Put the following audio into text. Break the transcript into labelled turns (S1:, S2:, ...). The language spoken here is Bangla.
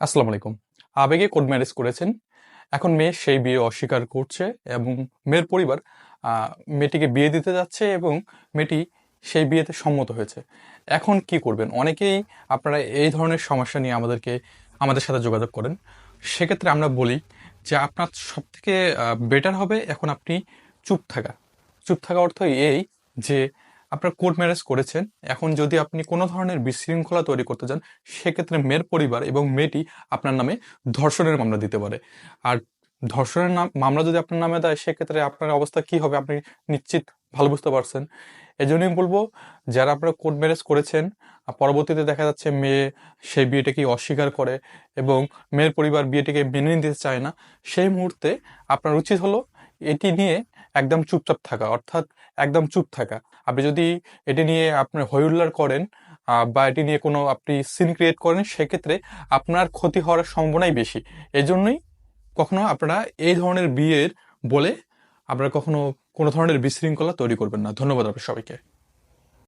S1: আসসালামু আলাইকুম। আবেগে কোর্ট ম্যারেজ করেছেন। এখন মেয়ে সেই বিয়ে অস্বীকার করছে এবং মেয়ের পরিবার মেয়েটিকে বিয়ে দিতে যাচ্ছে এবং মেয়েটি সেই বিয়েতে সম্মত হয়েছে। এখন কি করবেন? অনেকেই আপনারা এই ধরনের সমস্যা নিয়ে আমাদেরকে, আমাদের সাথে যোগাযোগ করেন। সেক্ষেত্রে আমরা বলি যে আপনার সব থেকে বেটার হবে এখন আপনি চুপ থাকা। চুপ থাকা অর্থ এই যে আপনার কোর্ট ম্যারেজ করেছেন, এখন যদি আপনি কোনো ধরনের বিশৃঙ্খলা তৈরি করতে চান, সেক্ষেত্রে মেয়ের পরিবার এবং মেয়েটি আপনার নামে ধর্ষণের মামলা দিতে পারে। আর ধর্ষণের নাম, মামলা যদি আপনার নামে দেয়, সেক্ষেত্রে আপনার অবস্থা কি হবে আপনি নিশ্চিত ভালো বুঝতে পারছেন। এই জন্যই বলব, যারা আপনারা কোর্ট ম্যারেজ করেছেন পরবর্তীতে দেখা যাচ্ছে মেয়ে সেই বিয়েটাকে অস্বীকার করে এবং মেয়ের পরিবার বিয়েটিকে মেনে নিতে চায় না, সেই মুহূর্তে আপনার উচিত হলো এটি নিয়ে একদম চুপচাপ থাকা, অর্থাৎ একদম চুপ থাকা। আপনি যদি এটি নিয়ে আপনি হইউল্লার করেন বা এটি নিয়ে কোনো আপনি সিন ক্রিয়েট করেন, সেক্ষেত্রে আপনার ক্ষতি হওয়ার সম্ভাবনাই বেশি। এজন্যই কখনো আপনারা এই ধরনের বিয়ের বলে আপনারা কখনো কোনো ধরনের বিশৃঙ্খলা তৈরি করবেন না। ধন্যবাদ আপনার সবাইকে।